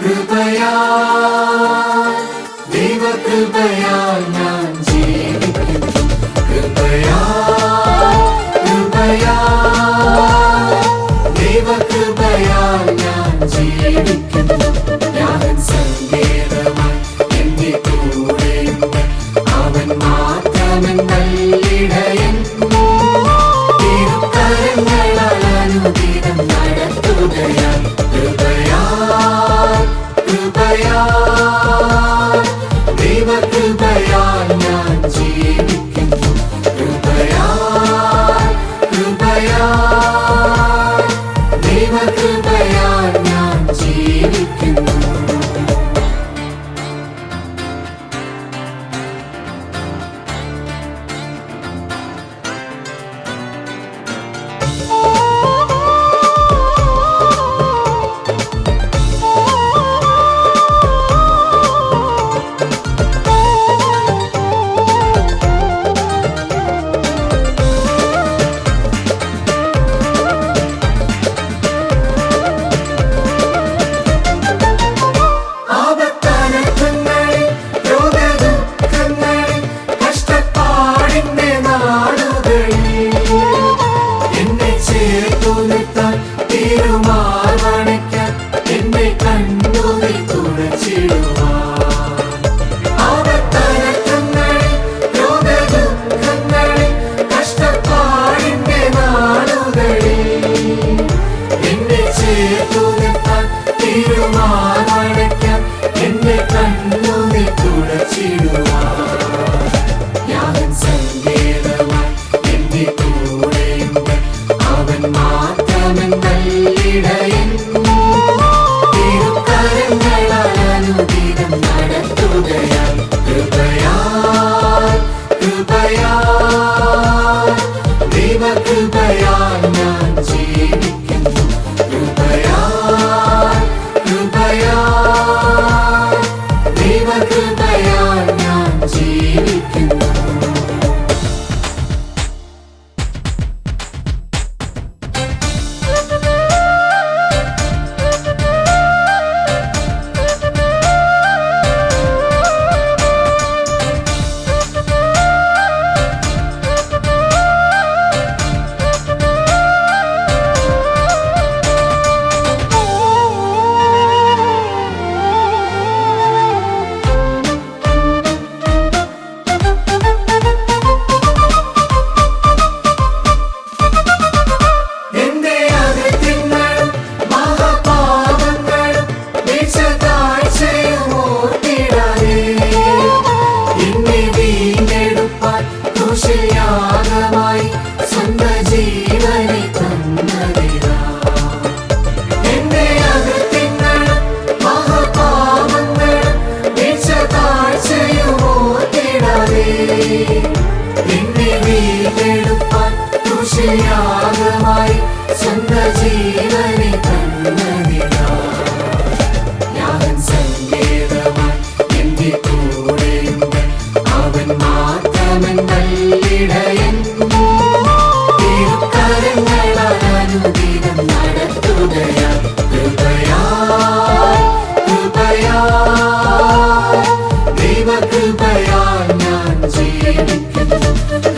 കൃപയാ ദൈവകൃപ എന്നെ ചേർത്തു നിർത്താൻ തിരുമാറണയ്ക്കാൻ എന്നെ കണ്ണുനീർ തുടച്ചിടുവാൻ. ഞാൻ സങ്കേതമായി എന്റെ കൂടെയുണ്ട് അവൻ മാത്രമൻ നല്ലിടയൻ. തിരുക്കരങ്ങളാൽ അനുദിനം നടത്തുകയാൽ കൃപയാൽ കൃപയാൽ ദൈവകൃപയാൽ ഞാൻ വീണ്ടെടുപ്പാൻ ദുഷയാഗമായി സ്വന്തം ജീവനെ തന്നതിരാ എന്റെ അകത്തിങ്ങളും മഹാപാപങ്ങളും വീഴ്ചതാഴ്ചയും ഓർത്തിടാതെ എന്നെ വീണ്ടെടുപ്പാൻ ജീവനെ കൃപയാൽ ഞാൻ ജീവിക്കുന്നു